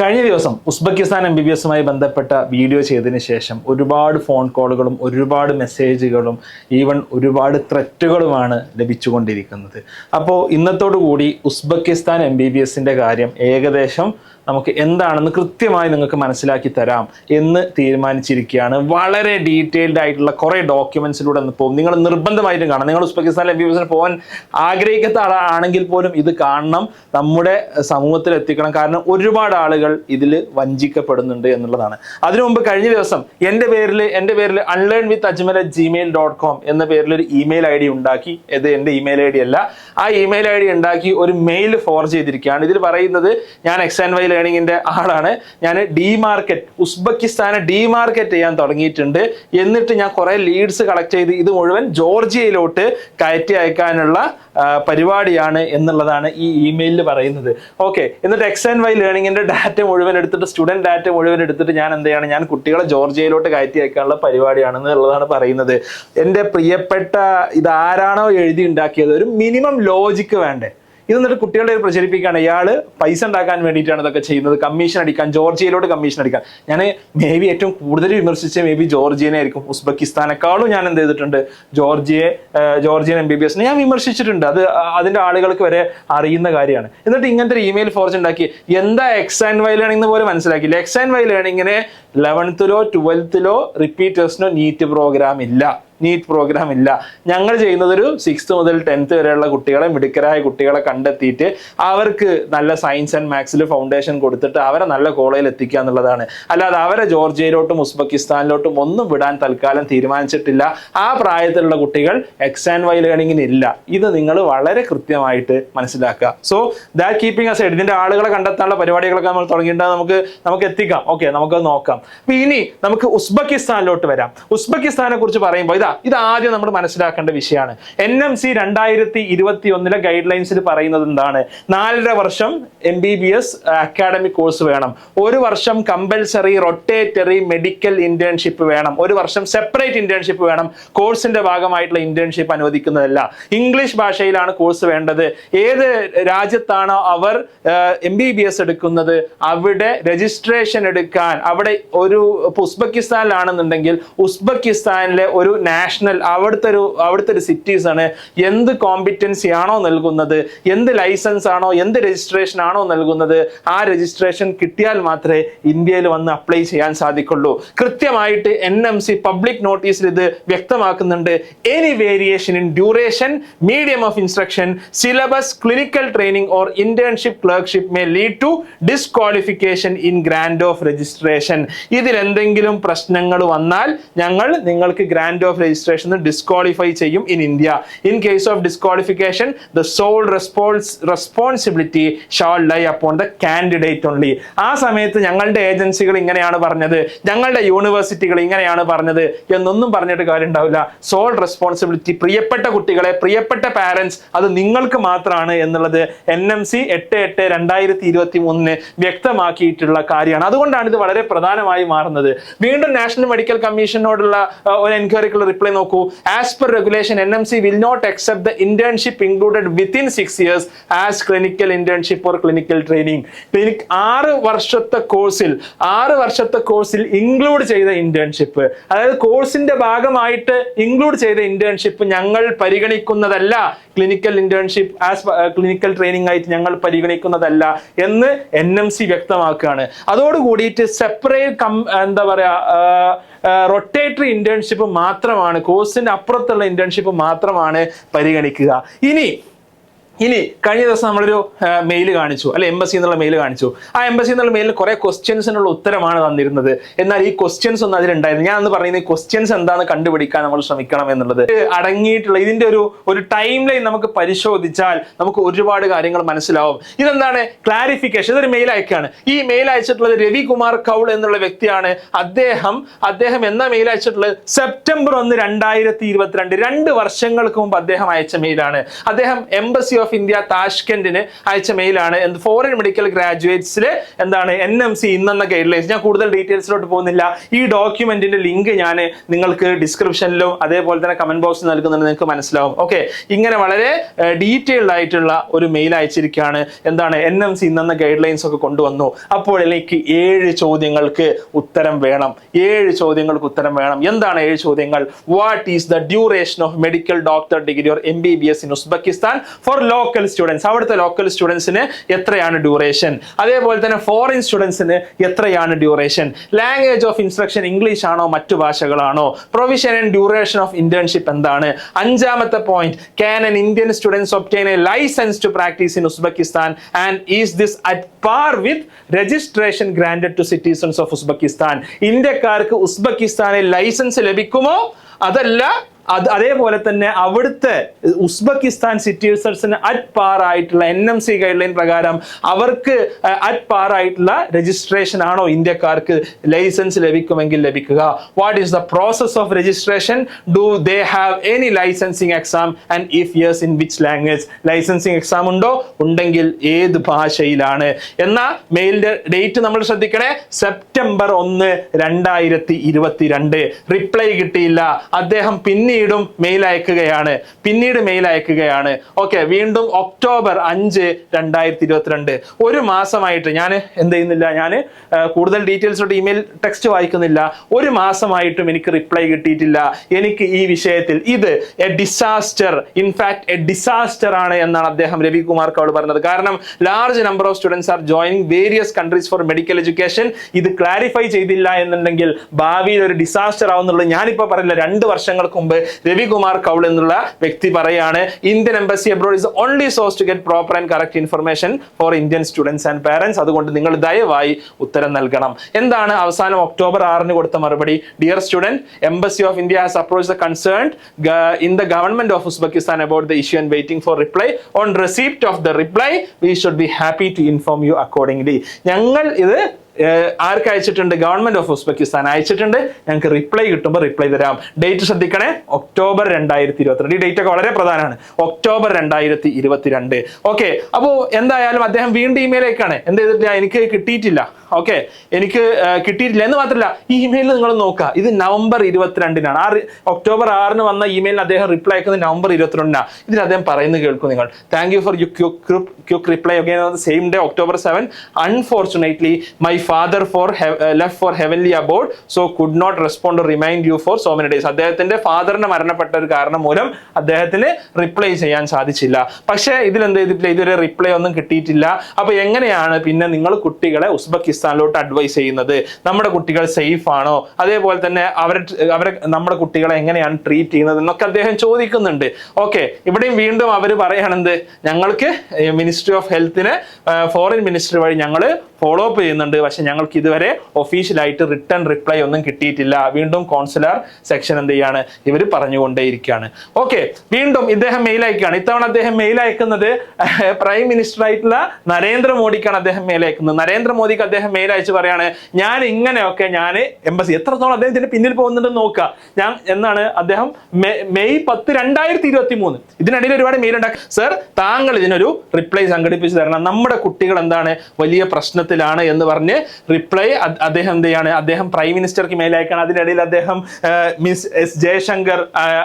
കഴിഞ്ഞ ദിവസം Uzbekistan M B B എസുമായി ബന്ധപ്പെട്ട വീഡിയോ ചെയ്തതിന് ശേഷം ഒരുപാട് ഫോൺ കോളുകളും ഒരുപാട് മെസ്സേജുകളും ഈവൻ ഒരുപാട് ത്രെറ്റുകളുമാണ് ലഭിച്ചുകൊണ്ടിരിക്കുന്നത്. അപ്പോൾ ഇന്നത്തോടു കൂടി ഉസ്ബെക്കിസ്ഥാൻ എം ബി ബി എസിന്റെ കാര്യം ഏകദേശം നമുക്ക് എന്താണെന്ന് കൃത്യമായി നിങ്ങൾക്ക് മനസ്സിലാക്കി തരാം എന്ന് തീരുമാനിച്ചിരിക്കുകയാണ്. വളരെ ഡീറ്റെയിൽഡ് ആയിട്ടുള്ള കുറേ ഡോക്യുമെന്റ്സിലൂടെ ഒന്ന് പോകും. നിങ്ങൾ നിർബന്ധമായിട്ടും കാണാം നിങ്ങൾ ഉസ്ബെക്കിസ്ഥാനിലെ എം ബി ബി എസിന് പോകാൻ ആഗ്രഹിക്കാത്ത ആളാണെങ്കിൽ പോലും ഇത് കാണണം. നമ്മുടെ സമൂഹത്തിൽ എത്തിക്കണം. കാരണം ഒരുപാട് ആളുകൾ ഇതിൽ വഞ്ചിക്കപ്പെടുന്നുണ്ട് എന്നുള്ളതാണ്. അതിനു മുമ്പ് കഴിഞ്ഞ ദിവസം എന്റെ പേരിൽ എന്റെ പേരിൽ unlearn with Ajmal at Gmail dot com എന്ന പേരിൽ ഒരു ഇമെയിൽ ഐ ഡി ഉണ്ടാക്കി. ഇത് എന്റെ ഇമെയിൽ ഐ ഡി അല്ല. ആ ഇമെയിൽ ഐ ഡി ഉണ്ടാക്കി ഒരു മെയിൽ ഫോർ ചെയ്തിരിക്കുകയാണ്. ഇതിൽ പറയുന്നത് ഞാൻ എക്സ് ആൻഡ് വൈ ലേണിംഗിന്റെ ആളാണ്. ഞാൻ ഡി മാർക്കറ്റ് ഉസ്ബെക്കിസ്ഥാനെ ഡി മാർക്കറ്റ് ചെയ്യാൻ തുടങ്ങിയിട്ടുണ്ട്. എന്നിട്ട് ഞാൻ കുറെ ലീഡ്സ് കളക്ട് ചെയ്ത് ഇത് മുഴുവൻ ജോർജിയയിലോട്ട് കയറ്റി അയക്കാനുള്ള പരിപാടിയാണ് എന്നുള്ളതാണ് ഈ ഇമെയിലിൽ പറയുന്നത്. ഓക്കെ എന്നിട്ട് എക്സ് ആൻഡ് വൈ ലേണിങ്ങിന്റെ ഡാറ്റ മുഴുവൻ എടുത്തിട്ട് സ്റ്റുഡന്റ് ഡാറ്റ മുഴുവൻ എടുത്തിട്ട് ഞാൻ എന്ത് ഞാൻ കുട്ടികളെ ജോർജിയയിലോട്ട് കയറ്റി അയക്കാനുള്ള പരിപാടിയാണെന്നുള്ളതാണ് പറയുന്നത്. എന്റെ പ്രിയപ്പെട്ട ഇത് ആരാണോ എഴുതി ഉണ്ടാക്കിയത്? ഒരു മിനിമം ലോജിക്ക് വേണ്ടേ? ഇത് എന്നിട്ട് കുട്ടികളുടെ ഒരു പ്രചരിപ്പിക്കുകയാണ്. ഇയാൾ പൈസ ഉണ്ടാക്കാൻ വേണ്ടിയിട്ടാണ് ഇതൊക്കെ ചെയ്യുന്നത്. കമ്മീഷൻ അടിക്കാൻ ജോർജിയയിലോട്ട് കമ്മീഷൻ അടിക്കാൻ. ഞാൻ മേ ബി ഏറ്റവും കൂടുതൽ വിമർശിച്ച മേ ബി ജോർജിയനെ ആയിരിക്കും. ഉസ്ബെക്കിസ്ഥാനെക്കാളും ഞാൻ എന്ത് ചെയ്തിട്ടുണ്ട്. ജോർജിയെ ജോർജിയൻ എം ബി ബി എസിനെ ഞാൻ വിമർശിച്ചിട്ടുണ്ട്. അത് അതിന്റെ ആളുകൾക്ക് വരെ അറിയുന്ന കാര്യമാണ്. എന്നിട്ട് ഇങ്ങനത്തെ ഒരു ഇമെയിൽ ഫോർജ് ഉണ്ടാക്കി. എന്താ എക്സ് ആൻഡ് വൈ ലേണിംഗ് പോലെ മനസ്സിലാക്കിയില്ല. എക്സ് ആൻഡ് വൈ ലേണിങ്ങിന് ലെവൻത്തിലോ ട്വൽത്തിലോ റിപ്പീറ്റേഴ്സിനോ നീറ്റ് പ്രോഗ്രാം ഇല്ല. നീറ്റ് പ്രോഗ്രാം ഇല്ല. ഞങ്ങൾ ചെയ്യുന്നത് ഒരു സിക്സ്ത് മുതൽ ടെൻത്ത് വരെയുള്ള കുട്ടികളെ മിടുക്കരായ കുട്ടികളെ കണ്ടെത്തിയിട്ട് അവർക്ക് നല്ല സയൻസ് ആൻഡ് മാത്സിൽ ഫൗണ്ടേഷൻ കൊടുത്തിട്ട് അവരെ നല്ല കോളേജിൽ എത്തിക്കുക എന്നുള്ളതാണ്. അല്ലാതെ അവരെ ജോർജിയയിലോട്ടും ഉസ്ബെക്കിസ്ഥാനിലോട്ടും ഒന്നും വിടാൻ തൽക്കാലം തീരുമാനിച്ചിട്ടില്ല. ആ പ്രായത്തിലുള്ള കുട്ടികൾ എക്സ് ആൻഡ് വൈ ലേണിങ്ങിന് ഇല്ല. ഇത് നിങ്ങൾ വളരെ കൃത്യമായിട്ട് മനസ്സിലാക്കുക. സോ ദാറ്റ് കീപ്പിംഗ് അസൈഡ് ഇതിന്റെ ആളുകളെ കണ്ടെത്താനുള്ള പരിപാടികളൊക്കെ നമ്മൾ തുടങ്ങിയിട്ട് നമുക്ക് നമുക്ക് എത്തിക്കാം. ഓക്കെ നമുക്ക് നോക്കാം. അപ്പൊ ഇനി നമുക്ക് ഉസ്ബെക്കിസ്ഥാനിലോട്ട് വരാം. ഉസ്ബെക്കിസ്ഥാനെ കുറിച്ച് പറയുമ്പോൾ ഇതാ ഇത് ആദ്യം നമ്മൾ മനസ്സിലാക്കേണ്ട വിഷയമാണ്. എൻ എം സി രണ്ടായിരത്തി ഇരുപത്തി ഒന്നിലെ ഗൈഡ് ലൈൻസിൽ പറയുന്നത് എന്താണ്? നാലര വർഷം M B B S academic course വേണം. ഒരു വർഷം കമ്പൽസറി റൊട്ടേറ്ററി മെഡിക്കൽ ഇന്റേൺഷിപ്പ് വേണം. ഒരു വർഷം സെപ്പറേറ്റ് ഇന്റേൺഷിപ്പ് വേണം. കോഴ്സിന്റെ ഭാഗമായിട്ടുള്ള ഇന്റേൺഷിപ്പ് അനുവദിക്കുന്നതല്ല. ഇംഗ്ലീഷ് ഭാഷയിലാണ് കോഴ്സ് വേണ്ടത്. ഏത് രാജ്യത്താണോ അവർ എം ബി ബി എസ് എടുക്കുന്നത് അവിടെ രജിസ്ട്രേഷൻ എടുക്കാൻ അവിടെ ഒരു ഉസ്ബക്കിസ്ഥാനിലാണെന്നുണ്ടെങ്കിൽ ഉസ്ബെക്കിസ്ഥാനിലെ ഒരു നാഷണൽ അവിടുത്തെ ഒരു അവിടുത്തെ ഒരു സിറ്റീസ് ആണ്. എന്ത് കോമ്പിറ്റൻസി ആണോ നൽകുന്നത്? എന്ത് ലൈസൻസ് ആണോ? എന്ത് രജിസ്ട്രേഷൻ ആണോ നൽകുന്നത്? ആ രജിസ്ട്രേഷൻ കിട്ടിയാൽ മാത്രമേ ഇന്ത്യയിൽ വന്ന് അപ്ലൈ ചെയ്യാൻ സാധിക്കുള്ളൂ. കൃത്യമായിട്ട് എൻ എം സി പബ്ലിക് നോട്ടീസിൽ ഇത് വ്യക്തമാക്കുന്നുണ്ട്. Any variation in duration medium of instruction syllabus clinical training or internship clerkship may lead to disqualification in grant of registration ഇതിൽ എന്തെങ്കിലും പ്രശ്നങ്ങൾ വന്നാൽ ഞങ്ങൾ നിങ്ങൾക്ക് ഗ്രാൻഡ് ഓഫ് രജിസ്ട്രേഷൻ ഡിസ്ക്വാളിഫൈ ചെയ്യും in India in case of disqualification the sole response responsibility shall lie upon the candidate only ആ സമയത്ത് ഞങ്ങളുടെ ഏജൻസികൾ ഇങ്ങനെയാണ് പറഞ്ഞത്. ഞങ്ങളുടെ യൂണിവേഴ്സിറ്റികൾ ഇങ്ങനെയാണ് പറഞ്ഞത് എന്നൊന്നും പറഞ്ഞിട്ട് കാര്യം ഉണ്ടാവില്ല സോൾ റെസ്പോൺസിബിലിറ്റി പ്രിയപ്പെട്ട കുട്ടികളെ പ്രിയപ്പെട്ട പാരൻസ് അത് നിങ്ങൾക്ക് മാത്രമാണ് എന്നുള്ളത് എൻ എം സി എട്ട് എട്ട് രണ്ടായിരത്തി ഇരുപത്തി മൂന്നിന് വ്യക്തമാക്കിയിട്ടുള്ള കാര്യമാണ്. അതുകൊണ്ടാണ് ഇത് വളരെ പ്രധാനമായി മാറുന്നത്. വീണ്ടും നാഷണൽ മെഡിക്കൽ കമ്മീഷനോടുള്ള ഒരു എൻക്വയറിക്കുള്ള റിപ്ലൈ നോക്കൂ. As per regulation N M C will not accept the internship included within six years as clinical internship or clinical training clinic ആറ് വർഷത്തെ കോഴ്സിൽ ആറ് വർഷത്തെ കോഴ്സിൽ ഇൻക്ലൂഡ് ചെയ്ത ഇന്റേൺഷിപ്പ് അതായത് കോഴ്സിന്റെ ഭാഗമായിട്ട് ഇൻക്ലൂഡ് ചെയ്ത ഇന്റേൺഷിപ്പ് ഞങ്ങൾ പരിഗണിക്കുന്നതല്ല. Clinical internship as clinical training ആയിട്ട് ഞങ്ങൾ പരിഗണിക്കുന്നതല്ല എന്ന് എൻ എം സി വ്യക്തമാക്കുകയാണ്. അതോടുകൂടിയിട്ട് സെപ്പറേറ്റ് കം എന്താ പറയാ റൊട്ടേറ്ററി ഇന്റേൺഷിപ്പ് മാത്രമാണ് കോഴ്സിന് അപ്പുറത്തുള്ള ഇന്റേൺഷിപ്പ് മാത്രമാണ് പരിഗണിക്കുക. ഇനി ഇനി കഴിഞ്ഞ ദിവസം നമ്മളൊരു മെയിൽ കാണിച്ചു അല്ലെ എംബസി എന്നുള്ള മെയിൽ കാണിച്ചു. ആ എംബസി എന്നുള്ള മെയിലിൽ കുറെ ക്വസ്റ്റ്യൻസിനുള്ള ഉത്തരമാണ് തന്നിരുന്നത്. എന്നാൽ ഈ ക്വസ്റ്റ്യൻസ് ഒന്നും അതിലുണ്ടായിരുന്നു ഞാൻ അന്ന് പറയുന്നത് ഈ ക്വസ്റ്റ്യൻസ് എന്താണെന്ന് കണ്ടുപിടിക്കാൻ നമ്മൾ ശ്രമിക്കണം എന്നുള്ളത്. അടങ്ങിയിട്ടുള്ള ഇതിന്റെ ഒരു ഒരു ടൈം ലൈൻ നമുക്ക് പരിശോധിച്ചാൽ നമുക്ക് ഒരുപാട് കാര്യങ്ങൾ മനസ്സിലാവും. ഇതെന്താണ്? ക്ലാരിഫിക്കേഷൻ ഇതൊരു മെയിൽ അയക്കാണ്. ഈ മെയിൽ അയച്ചിട്ടുള്ളത് രവികുമാർ കൗൾ എന്നുള്ള വ്യക്തിയാണ്. അദ്ദേഹം അദ്ദേഹം എന്ന മെയിൽ അയച്ചിട്ടുള്ളത്? സെപ്റ്റംബർ ഒന്ന് രണ്ടായിരത്തി ഇരുപത്തിരണ്ട് രണ്ട് വർഷങ്ങൾക്ക് മുമ്പ് അദ്ദേഹം അയച്ച മെയിലാണ് അദ്ദേഹം എംബസി ഓഫ് ഇന്ത്യ താഷ്കെന്റിന് അയച്ച മെയിലാണ് ഫോറിൻ മെഡിക്കൽ ഗ്രാജുവേറ്റ്സിൽ എന്താണ് എൻ എം സി ഇന്നെന്ന ഗൈഡ് ഞാൻ കൂടുതൽ ഡീറ്റെയിൽസിലോട്ട് പോകുന്നില്ല. ഈ ഡോക്യുമെന്റിന്റെ ലിങ്ക് ഞാൻ നിങ്ങൾക്ക് ഡിസ്ക്രിപ്ഷനിലും അതേപോലെ തന്നെ കമന്റ് ബോക്സിൽ നൽകുന്നുണ്ട്. നിങ്ങൾക്ക് മനസ്സിലാവും. ഓക്കെ ഇങ്ങനെ വളരെ ഡീറ്റെയിൽഡ് ആയിട്ടുള്ള ഒരു മെയിൽ അയച്ചിരിക്കുകയാണ്. എന്താണ് എൻ എം സി ഇന്നെന്ന ഗൈഡ് ലൈൻസ് ഒക്കെ കൊണ്ടുവന്നു. അപ്പോൾ എനിക്ക് ഏഴ് ചോദ്യങ്ങൾക്ക് ഉത്തരം വേണം. ഏഴ് ചോദ്യങ്ങൾക്ക് ഉത്തരം വേണം. എന്താണ് ഏഴ് ചോദ്യങ്ങൾ? What is the duration of medical doctor degree or M B B S in Uzbekistan for local students അവിടുത്തെ ലോക്കൽ സ്റ്റുഡൻസിന് എത്രയാണ് ഡ്യൂറേഷൻ അതേപോലെ തന്നെ ഫോറിൻ സ്റ്റുഡൻസിന് എത്രയാണ് duration language of instruction English ആണോ മറ്റു ഭാഷകളാണോ? Provision and duration of internship എന്താണ്? അഞ്ചാമത്തെ point can an Indian students obtain a licence to practise in Uzbekistan and is this at par with registration granted to citizens of Uzbekistan ഇന്ത്യക്കാർക്ക് ഉസ്ബെക്കിസ്ഥാനിൽ licence ലഭിക്കുമോ? അതല്ല അത് അതേപോലെ തന്നെ അവിടുത്തെ ഉസ്ബെക്കിസ്ഥാൻ സിറ്റിസൺസിന് അറ്റ് പാർ ആയിട്ടുള്ള N M C guideline പ്രകാരം അവർക്ക് അറ്റ് പാർ ആയിട്ടുള്ള രജിസ്ട്രേഷൻ ആണോ ഇന്ത്യക്കാർക്ക് ലൈസൻസ് ലഭിക്കുമെങ്കിൽ ലഭിക്കുക. What is the process of registration do they have any licensing exam and if yes in which language licensing exam ഉണ്ടോ? ഉണ്ടെങ്കിൽ ഏത് ഭാഷയിലാണ്? എന്ന മെയിലിന്റെ ഡേറ്റ് നമ്മൾ ശ്രദ്ധിക്കണേ. സെപ്റ്റംബർ ഒന്ന് രണ്ടായിരത്തി ഇരുപത്തിരണ്ട്. റിപ്ലൈ കിട്ടിയില്ല. അദ്ദേഹം പിന്നീടും മെയിൽ അയക്കുകയാണ്. പിന്നീട് മെയിൽ അയക്കുകയാണ്. ഓക്കെ വീണ്ടും ഒക്ടോബർ അഞ്ച് രണ്ടായിരത്തി ഇരുപത്തിരണ്ട് ഒരു മാസമായിട്ട് ഞാൻ എന്ത് ചെയ്യുന്നില്ല ഞാൻ കൂടുതൽ ഡീറ്റെയിൽസോട്ട് ഇമെയിൽ ടെക്സ്റ്റ് വായിക്കുന്നില്ല. ഒരു മാസമായിട്ടും എനിക്ക് റിപ്ലൈ കിട്ടിയിട്ടില്ല. എനിക്ക് ഈ വിഷയത്തിൽ ഇത് a disaster in fact a disaster ആണ് എന്നാണ് അദ്ദേഹം രവികുമാർ കൗൾ പറഞ്ഞത്. കാരണം large number of students are joining various countries for medical education ഇത് ക്ലാരിഫൈ ചെയ്തില്ല എന്നുണ്ടെങ്കിൽ ഭാവിയിൽ ഒരു ഡിസാസ്റ്റർ ആവുന്നുള്ളത് ഞാനിപ്പോ പറയില്ല രണ്ട് വർഷങ്ങൾക്ക് മുമ്പ് രവികുമാർ കൗൾ എന്നുള്ള വ്യക്തി പറയാണ് Indian embassy abroad is only source to get proper and correct information for Indian students and parents അതുകൊണ്ട് നിങ്ങൾ ദയവായി ഉത്തരം നൽകണം. എന്താണ് അവസാനം ഒക്ടോബർ ആറിന് കൊടുത്ത മറുപടി? Dear student embassy of India has approach the concern in the government of Uzbekistan about the issue and waiting for reply on receipt of the reply we should be happy to inform you accordingly ഞങ്ങൾ ഇത് ആർക്ക് അയച്ചിട്ടുണ്ട്? Government of Uzbekistan അയച്ചിട്ടുണ്ട്. ഞങ്ങൾക്ക് reply കിട്ടുമ്പോൾ reply തരാം. Date ശ്രദ്ധിക്കണേ. October രണ്ടായിരത്തി ഇരുപത്തിരണ്ട് ഈ ഡേറ്റ് ഒക്കെ വളരെ പ്രധാനമാണ്. ഒക്ടോബർ രണ്ടായിരത്തി ഇരുപത്തിരണ്ട് ഓക്കെ അപ്പോൾ എന്തായാലും അദ്ദേഹം വീണ്ടും ഇമെയിലേക്കാണ് എന്ത് ചെയ്തിട്ടില്ല? എനിക്ക് കിട്ടിയിട്ടില്ല. ഓക്കെ എനിക്ക് കിട്ടിയിട്ടില്ല എന്ന് മാത്രമല്ല ഈ ഇമെയിൽ നിങ്ങൾ നോക്കുക. ഇത് നവംബർ ഇരുപത്തിരണ്ടിനാണ്. ആ ഒക്ടോബർ ആറിന് വന്ന ഇമെയിലിന് അദ്ദേഹം റിപ്ലൈ അയക്കുന്നത് നവംബർ ഇരുപത്തിരണ്ടിനാണ് ഇതിൽ അദ്ദേഹം പറയുന്നത് കേൾക്കും നിങ്ങൾ. Thank you for you quick reply okay same day October seven unfortunately my father for left for heavenly abode so could not respond remind you for so many days അദ്ദേഹത്തിന്റെ ഫാദറിന് മരണപ്പെട്ട ഒരു കാരണം മൂലം അദ്ദേഹത്തിന് റിപ്ലൈ ചെയ്യാൻ സാധിച്ചില്ല. പക്ഷേ ഇതിൽ എന്ത് ചെയ്തിട്ടില്ല? ഇതുവരെ റിപ്ലൈ ഒന്നും കിട്ടിയിട്ടില്ല. അപ്പൊ എങ്ങനെയാണ് പിന്നെ നിങ്ങൾ കുട്ടികളെ ഉസ്ബെക്കിസ്ഥാനിലോട്ട് അഡ്വൈസ് ചെയ്യുന്നത്? നമ്മുടെ കുട്ടികൾ സേഫ് ആണോ? അതേപോലെ തന്നെ അവരെ അവരെ നമ്മുടെ കുട്ടികളെ എങ്ങനെയാണ് ട്രീറ്റ് ചെയ്യുന്നത് എന്നൊക്കെ അദ്ദേഹം ചോദിക്കുന്നുണ്ട്. ഓക്കെ ഇവിടെയും വീണ്ടും അവർ പറയുകയാണെന്ത് ഞങ്ങൾക്ക് മിനിസ്ട്രി ഓഫ് ഹെൽത്തിനെ ഫോറിൻ മിനിസ്ട്രി വഴി ഞങ്ങൾ ഫോളോ അപ്പ് ചെയ്യുന്നുണ്ട്. പക്ഷെ ഞങ്ങൾക്ക് ഇതുവരെ ഒഫീഷ്യലായിട്ട് റിട്ടേൺ റിപ്ലൈ ഒന്നും കിട്ടിയിട്ടില്ല. വീണ്ടും കോൺസുലർ സെക്ഷൻ എന്ത് ചെയ്യാണ്? ഇവർ പറഞ്ഞുകൊണ്ടേയിരിക്കുകയാണ് ഓക്കെ വീണ്ടും ഇദ്ദേഹം മെയിൽ അയക്കുകയാണ്. ഇത്തവണ അദ്ദേഹം മെയിൽ അയക്കുന്നത് പ്രൈം മിനിസ്റ്റർ ആയിട്ടുള്ള നരേന്ദ്രമോദിക്കാണ് അദ്ദേഹം മെയിൽ അയക്കുന്നത്. നരേന്ദ്രമോദിക്ക് അദ്ദേഹം മെയിൽ അയച്ച് പറയാണ് ഞാൻ ഇങ്ങനെയൊക്കെ ഞാൻ എംബസി എത്രത്തോളം അദ്ദേഹം ഇതിന്റെ പിന്നിൽ പോകുന്നുണ്ടെന്ന് നോക്കുക. ഞാൻ എന്നാണ് അദ്ദേഹം മെയ് പത്ത് രണ്ടായിരത്തി ഇരുപത്തി മൂന്ന് ഇതിനിടയിൽ ഒരുപാട് മെയിൽ ഉണ്ടാക്കി സർ താങ്കൾ ഇതിനൊരു റിപ്ലൈ സംഘടിപ്പിച്ച് തരണം. നമ്മുടെ കുട്ടികൾ എന്താണ് വലിയ പ്രശ്നത്തിലാണ് എന്ന് പറഞ്ഞ് റിപ്ലൈ അദ്ദേഹം എന്ത് ചെയ്യാണ് അദ്ദേഹം പ്രൈം മിനിസ്റ്റർക്ക് മെയിൽ അയക്കണം. അതിനിടയിൽ അദ്ദേഹം മിസ് എസ് ജയശങ്കർ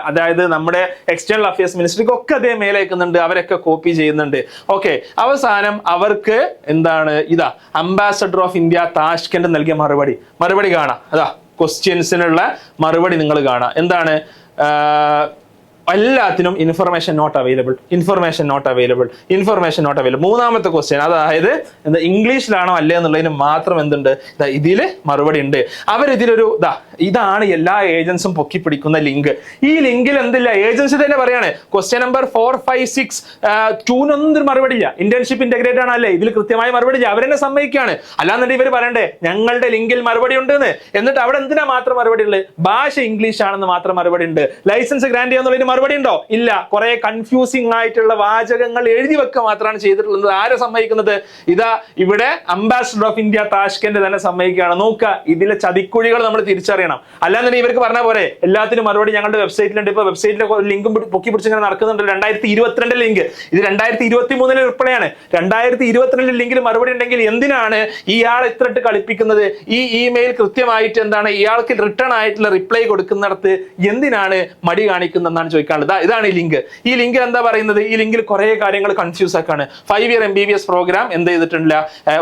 അതായത് നമ്മുടെ എക്സ്റ്റേണൽ അഫയേഴ്സ് മിനിസ്റ്റർക്ക് ഒക്കെ അദ്ദേഹം മെയിൽ അയക്കുന്നുണ്ട്. അവരൊക്കെ കോപ്പി ചെയ്യുന്നുണ്ട്. ഓക്കെ അവസാനം അവർക്ക് എന്താണ്? ഇതാ അംബാസഡർ ഓഫ് ഇന്ത്യ താഷ്കന്റ് നൽകിയ മറുപടി. മറുപടി കാണാം. അതാ ക്വസ്റ്റ്യൻസിനുള്ള മറുപടി നിങ്ങൾ കാണാം. എന്താണ്? എല്ലാത്തിനും information not available information not available information not available മൂന്നാമത്തെ ക്വസ്റ്റ്യൻ അതായത് എന്താ ഇംഗ്ലീഷിലാണോ അല്ലേ എന്നുള്ളതിന് മാത്രം എന്തുണ്ട്? ഇതിൽ മറുപടി ഉണ്ട്. അവരിതിലൊരു ഇതാ ഇതാണ് എല്ലാ ഏജൻസും പൊക്കി പിടിക്കുന്ന ലിങ്ക്. ഈ ലിങ്കിൽ എന്തില്ല? ഏജൻസി തന്നെ പറയാണ് question number four five six ടൂനൊന്നും മറുപടി ഇല്ല. ഇന്റേൺഷിപ്പ് ഇന്റഗ്രേറ്റ് ആണ് അല്ലേ ഇതിൽ കൃത്യമായ മറുപടി ഇല്ല. അവരെന്നെ സമ്മതിക്കുകയാണ്. അല്ലാന്നുണ്ടെങ്കിൽ ഇവർ പറയണ്ടേ ഞങ്ങളുടെ ലിങ്കിൽ മറുപടി ഉണ്ടെന്ന്. എന്നിട്ട് അവിടെ എന്തിനാ മാത്രം മറുപടി ഉള്ളത്? ഭാഷ ഇംഗ്ലീഷ് ആണെന്ന് മാത്രം മറുപടി ഉണ്ട്. ലൈസൻസ് ഗ്രാൻഡ് ചെയ്യാന്നുള്ളതിന് മറുപടി ഉണ്ടോ? ഇല്ല. കുറെ കൺഫ്യൂസിംഗ് ആയിട്ടുള്ള വാചകങ്ങൾ എഴുതി വെക്കുക മാത്രമാണ് ചെയ്തിട്ടുള്ളത്. ആരെ സമ്മതിക്കുന്നത്? ഇതാ ഇവിടെ അംബാസിഡർ ഓഫ് ഇന്ത്യ താഷ്കന്റെ തന്നെ സമ്മതിക്കുകയാണ്. നോക്കുക ഇതിലെ ചതിക്കുഴികൾ നമ്മൾ തിരിച്ചറിയണം അല്ലാന്നുണ്ടെങ്കിൽ ഇവർക്ക് പറഞ്ഞ പോലെ എല്ലാത്തിനും മറുപടി ഞങ്ങളുടെ വെബ്സൈറ്റിലുണ്ട്. ഇപ്പൊ വെബ്സൈറ്റിലെ ലിങ്കും പൊക്കി പിടിച്ച് ഇങ്ങനെ നടക്കുന്നുണ്ട് രണ്ടായിരത്തി ഇരുപത്തിരണ്ടിലെ ലിങ്ക്. ഇത് രണ്ടായിരത്തി ഇരുപത്തി മൂന്നിലെ റിപ്ലൈ രണ്ടായിരത്തി ഇരുപത്തിരണ്ടിൽ ലിങ്കിൽ മറുപടി ഉണ്ടെങ്കിൽ എന്തിനാണ് ഇയാൾ ഇത്ര ഇട്ട് കളിപ്പിക്കുന്നത്? ഈ ഇമെയിൽ കൃത്യമായിട്ട് എന്താണ് ഇയാൾക്ക് റിട്ടേൺ ആയിട്ടുള്ള റിപ്ലൈ കൊടുക്കുന്നിടത്ത് എന്തിനാണ് മടി കാണിക്കുന്നതെന്നാണ് ചോദിക്കാനുള്ളത്. ഇതാണ് ഈ ലിങ്ക്. ഈ ലിങ്കിൽ എന്താ പറയുന്നത്? ഈ ലിങ്കിൽ കുറെ കാര്യങ്ങൾ confuse ആക്കാണ്. Five year M B B S program എന്ത് ചെയ്തിട്ടില്ല?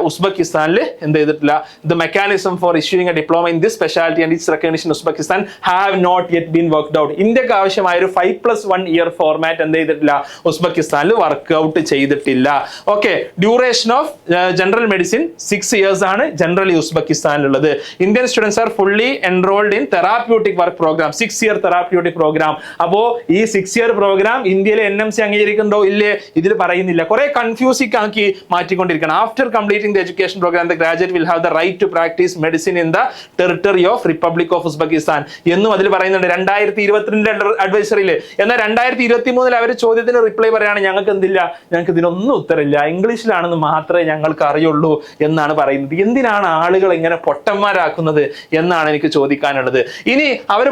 ഉസ്ബെക്കിസ്ഥാനിൽ എന്ത് ചെയ്തിട്ടില്ല? The mechanism for issuing a diploma in this speciality and its recognition Uzbekistan have not yet been worked out ഇന്ത്യയ്ക്ക് ആവശ്യമായ ഒരു five plus one year format എന്ത് ചെയ്തിട്ടില്ല? ഉസ്ബെക്കിസ്ഥാനിൽ വർക്ക് ഔട്ട് ചെയ്തിട്ടില്ല okay duration of general medicine six years ആണ് generally ഉസ്ബെക്കിസ്ഥാനിലുള്ളത്. Indian students are fully enrolled in therapeutic work program six year therapeutic program അപ്പോ ഈ സിക്സ് ഇയർ പ്രോഗ്രാം ഇന്ത്യയിലെ N M C അംഗീകരിക്കുന്നുണ്ടോ? ഇല്ലേ? ഇതിൽ പറയുന്നില്ല. കുറെ കൺഫ്യൂസിംഗ് ആക്കി മാറ്റിക്കൊണ്ടിരിക്കണം after completing the education program the graduate will have the right to practise medicine in the territory of Republic of Uzbekistan എന്നും അതിൽ പറയുന്നുണ്ട്. രണ്ടായിരത്തി ഇരുപത്തിരണ്ട് അഡ്വൈസറിയിൽ എന്നാൽ രണ്ടായിരത്തി ഇരുപത്തി മൂന്നിൽ അവർ ചോദ്യത്തിന് റിപ്ലൈ പറയാണ് ഞങ്ങൾക്ക് എന്തില്ല? ഞങ്ങൾക്ക് ഇതിനൊന്നും ഉത്തരമില്ല. ഇംഗ്ലീഷിലാണെന്ന് മാത്രമേ ഞങ്ങൾക്ക് അറിയുള്ളൂ എന്നാണ് പറയുന്നത്. എന്തിനാണ് ആളുകൾ ഇങ്ങനെ പൊട്ടന്മാരാക്കുന്നത് എന്നാണ് എനിക്ക് ചോദിക്കാനുള്ളത്. ഇനി അവർ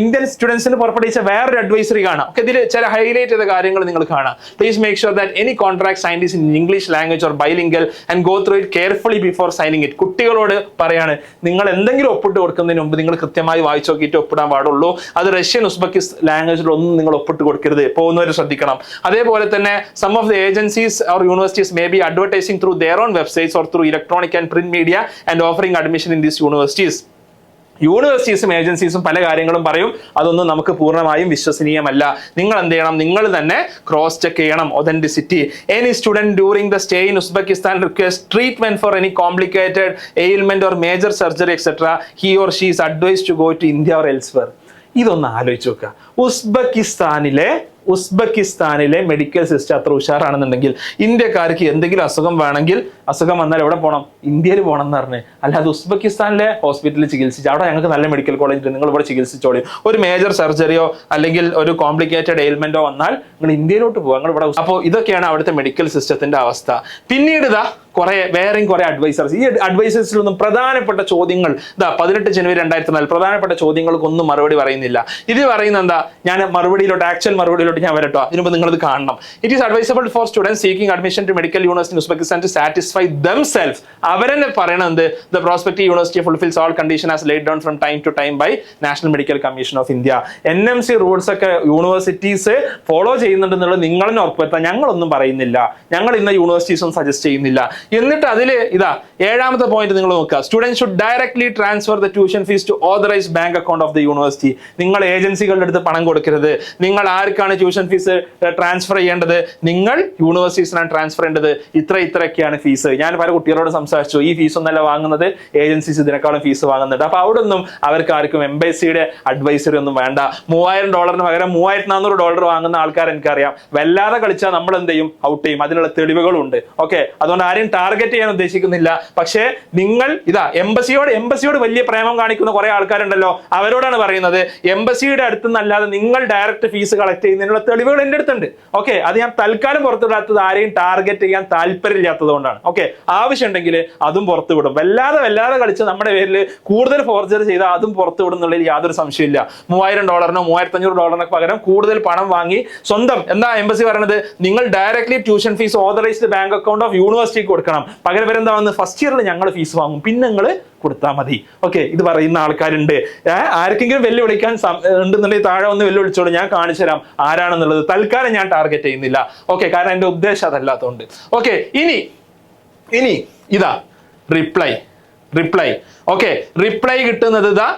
ഇന്ത്യൻ സ്റ്റുഡൻസിന് പുറപ്പെടുവിച്ച വേറൊരു അഡ്വൈസറി കാണാം. ഒക്കെ ഇതിൽ ചില ഹൈലൈറ്റ് ചെയ്ത കാര്യങ്ങൾ നിങ്ങൾ കാണാം. Please make sure that any contract scientist in English language or bilingual and go through it carefully before signing it കുട്ടികളോട് പറയാണ് നിങ്ങൾ എന്തെങ്കിലും ഒപ്പിട്ട് കൊടുക്കുന്നതിന് മുമ്പ് നിങ്ങൾ കൃത്യമായി വായിച്ചു നോക്കിയിട്ട് ഒപ്പിടാൻ പാടുള്ളൂ. അത് റഷ്യൻ ഉസ്ബക്കിസ് ലാംഗ്വേജിൽ ഒന്നും നിങ്ങൾ ഒപ്പിട്ട് കൊടുക്കരുത്. പോകുന്നവർ ശ്രദ്ധിക്കണം. അതേപോലെ തന്നെ some of the agencies or universities may be advertising through their on websites or through electronic and print media and offering admission in these universities യൂണിവേഴ്സിറ്റീസും ഏജൻസീസും പല കാര്യങ്ങളും പറയും. അതൊന്നും നമുക്ക് പൂർണമായും വിശ്വസനീയമല്ല. നിങ്ങൾ എന്ത് ചെയ്യണം? നിങ്ങൾ തന്നെ ക്രോസ് ചെക്ക് ചെയ്യണം. Authenticity any student during the stay in Uzbekistan request treatment for any complicated ailment or major surgery etcetera he or she is advise to go to India or elsewhere ഇതൊന്ന് ആലോചിച്ച് നോക്കുക. ഉസ്ബെക്കിസ്ഥാനിലെ ഉസ്ബെക്കിസ്ഥാനിലെ medical system അത്ര ഉഷാറാണെന്നുണ്ടെങ്കിൽ ഇന്ത്യക്കാർക്ക് എന്തെങ്കിലും അസുഖം വേണമെങ്കിൽ അസുഖം വന്നാൽ എവിടെ പോകണം ഇന്ത്യയിൽ പോകണം എന്ന് പറഞ്ഞ്. അല്ലാതെ ഉസ്ബെക്കിസ്ഥാനിലെ ഹോസ്പിറ്റലിൽ ചികിത്സിച്ച് അവിടെ ഞങ്ങൾക്ക് നല്ല മെഡിക്കൽ കോളേജ് നിങ്ങൾ ഇവിടെ ചികിത്സിച്ചോളി. ഒരു മേജർ സർജറിയോ അല്ലെങ്കിൽ ഒരു കോംപ്ലിക്കേറ്റഡ് എയിൽമെന്റോ വന്നാൽ നിങ്ങൾ ഇന്ത്യയിലോട്ട് പോകാം നിങ്ങൾ ഇവിടെ അപ്പോൾ ഇതൊക്കെയാണ് അവിടുത്തെ മെഡിക്കൽ സിസ്റ്റത്തിന്റെ അവസ്ഥ. പിന്നീട് ഇതാ കുറെ വേറെയും കുറെ അഡ്വൈസേഴ്സ് ഈ അഡ്വൈസേഴ്സിലൊന്നും പ്രധാനപ്പെട്ട ചോദ്യങ്ങൾ ഇതാ പതിനെട്ട് ജനുവരി രണ്ടായിരത്തി നാല് പ്രധാനപ്പെട്ട ചോദ്യങ്ങൾക്കൊന്നും മറുപടി പറയുന്നില്ല. ഇത് പറയുന്ന എന്താ? ഞാൻ മറുപടിയിലോട്ട് ആക്ച്വൽ മറുപടിയിലോട്ട് ഞാൻ വരട്ടോ. ഇതിനുമ്പോൾ നിങ്ങൾ ഇത് കാണണം. It is advisable for students seeking admission to medical university Uzbekistan to satisfy them self അവരെന്നെ പറയണത് the prospective university fulfils all condition as laid down from time to time by National Medical Commission of India N M C rules ഒക്കെ universities follow ചെയ്യുന്നുണ്ടെന്നുള്ളത് നിങ്ങളെന്നെ ഉറപ്പുവരുത്താൻ ഉറപ്പുവരുത്താം ഞങ്ങളൊന്നും പറയുന്നില്ല. ഞങ്ങൾ ഇന്ന് യൂണിവേഴ്സിറ്റീസ് ഒന്നും സജസ്റ്റ് ചെയ്യുന്നില്ല. എന്നിട്ട് അതിൽ ഇതാ ഏഴാമത്തെ പോയിന്റ് നിങ്ങൾ നോക്കുക. Student should directly transfer the tuition fees to authorise bank account of the university നിങ്ങൾ ഏജൻസികളുടെ അടുത്ത് പണം കൊടുക്കരുത്. നിങ്ങൾ ആർക്കാണ് ട്യൂഷൻ ഫീസ് ട്രാൻസ്ഫർ ചെയ്യേണ്ടത്? നിങ്ങൾ യൂണിവേഴ്സിറ്റീസിനാണ് ട്രാൻസ്ഫർ ചെയ്യേണ്ടത്. ഇത്ര ഇത്രയൊക്കെയാണ് ഫീസ് ഞാൻ പല കുട്ടികളോട് സംസാരിച്ചു. ഈ ഫീസ് ഒന്നല്ല വാങ്ങുന്നത്. ഏജൻസീസ് ഇതിനേക്കാളും ഫീസ് വാങ്ങുന്നുണ്ട്. അപ്പൊ അവിടെ ഒന്നും അവർക്ക് ആർക്കും എംബസിയുടെ അഡ്വൈസറി ഒന്നും വേണ്ട. മൂവായിരം ഡോളറിന് പകരം മൂവായിരത്തി നാനൂറ് ഡോളർ വാങ്ങുന്ന ആൾക്കാർ എനിക്കറിയാം. വല്ലാതെ കളിച്ചാൽ നമ്മൾ എന്ത് ചെയ്യും. ഔട്ട് ചെയ്യും അതിനുള്ള തെളിവുകളുണ്ട്. ഓക്കെ അതുകൊണ്ട് ആരെയും ടാർഗറ്റ് ചെയ്യാൻ ഉദ്ദേശിക്കുന്നില്ല. പക്ഷേ നിങ്ങൾ ഇതാ എംബസിയോട് എംബസിയോട് വലിയ പ്രേമം കാണിക്കുന്ന കുറെ ആൾക്കാരുണ്ടല്ലോ അവരോടാണ് പറയുന്നത്. എംബസിയുടെ അടുത്ത് നിന്നല്ലാതെ നിങ്ങൾ ഡയറക്റ്റ് ഫീസ് കളക്ട് ചെയ്യുന്നതിനുള്ള തെളിവുകൾ എന്റെ അടുത്തുണ്ട്. ഓക്കെ അത് ഞാൻ തൽക്കാലം പുറത്തുവിടാത്തത് ആരെയും ടാർഗറ്റ് ചെയ്യാൻ താല്പര്യമില്ലാത്തത് കൊണ്ടാണ് ഓക്കെ ആവശ്യമുണ്ടെങ്കിൽ അതും പുറത്തുവിടും. വല്ലാതെ വല്ലാതെ കളിച്ച് നമ്മുടെ പേരിൽ കൂടുതൽ ഫോർജർ ചെയ്താൽ അതും പുറത്തു വിടുന്നുള്ളതിൽ യാതൊരു സംശയമില്ല മൂവായിരം ഡോളറിനോ മൂവായിരത്തി അഞ്ഞൂറ് ഡോളറിനോ പകരം കൂടുതൽ പണം വാങ്ങി സ്വന്തം എന്താ എംബസി പറയുന്നത്? നിങ്ങൾ directly tuition fees authorised bank account of യൂണിവേഴ്സിറ്റിക്ക് കൊടുക്കണം. പകരം ഇവരെന്താ വന്ന് ഫസ്റ്റ് ഇയറിൽ ഞങ്ങൾ ഫീസ് വാങ്ങും. പിന്നെ നിങ്ങൾ കൊടുത്താൽ മതി. ഓക്കെ ഇത് പറയുന്ന ആൾക്കാരുണ്ട്. ആർക്കെങ്കിലും വെല്ലുവിളിക്കാൻ ഉണ്ടെന്നുണ്ടെങ്കിൽ താഴെ ഒന്ന് വെല്ലുവിളിച്ചോളൂ. ഞാൻ കാണിച്ചു തരാം ആരാണെന്നുള്ളത്. തൽക്കാലം ഞാൻ ടാർഗറ്റ് ചെയ്യുന്നില്ല. ഓക്കെ കാരണം എന്റെ ഉദ്ദേശം അതല്ലാത്തതുകൊണ്ട് ഓക്കെ ഇനി ഇനി ഇതാ റിപ്ലൈ റിപ്ലൈ ഓക്കെ റിപ്ലൈ കിട്ടുന്നത് ഇതാ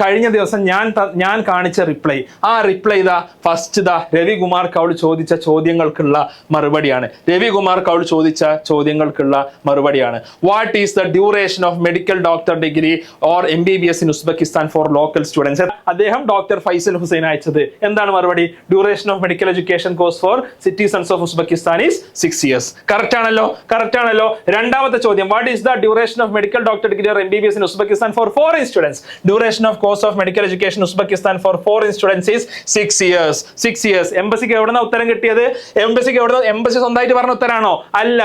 കഴിഞ്ഞ ദിവസം ഞാൻ ഞാൻ കാണിച്ച റിപ്ലൈ ആ റിപ്ലൈ ഇതാ ഫസ്റ്റ് ഇതാ രവികുമാർ കൗൾ ചോദിച്ച ചോദ്യങ്ങൾക്കുള്ള മറുപടിയാണ്. രവികുമാർ കൗൾ ചോദിച്ച ചോദ്യങ്ങൾക്കുള്ള മറുപടിയാണ്. What is the duration of medical doctor degree or M B B S in Uzbekistan for local students അദ്ദേഹം ഡോക്ടർ ഫൈസൽ ഹുസൈൻ അയച്ചത് എന്താണ് മറുപടി? Duration of medical education course for citizens of Uzbekistan is six years correct ആണല്ലോ? Correct ആണല്ലോ? രണ്ടാമത്തെ ചോദ്യം. What is the duration of medical doctor degree or M B B S in Uzbekistan for foreign students duration of course of medical education Uzbekistan for foreign students six years six years എംബസിക്ക് എവിടെ നിന്ന് ഉത്തരം കിട്ടിയത്? എംബസിക്ക് എവിടെ embassy സ്വന്തമായിട്ട് പറഞ്ഞ ഉത്തരാണോ? അല്ല.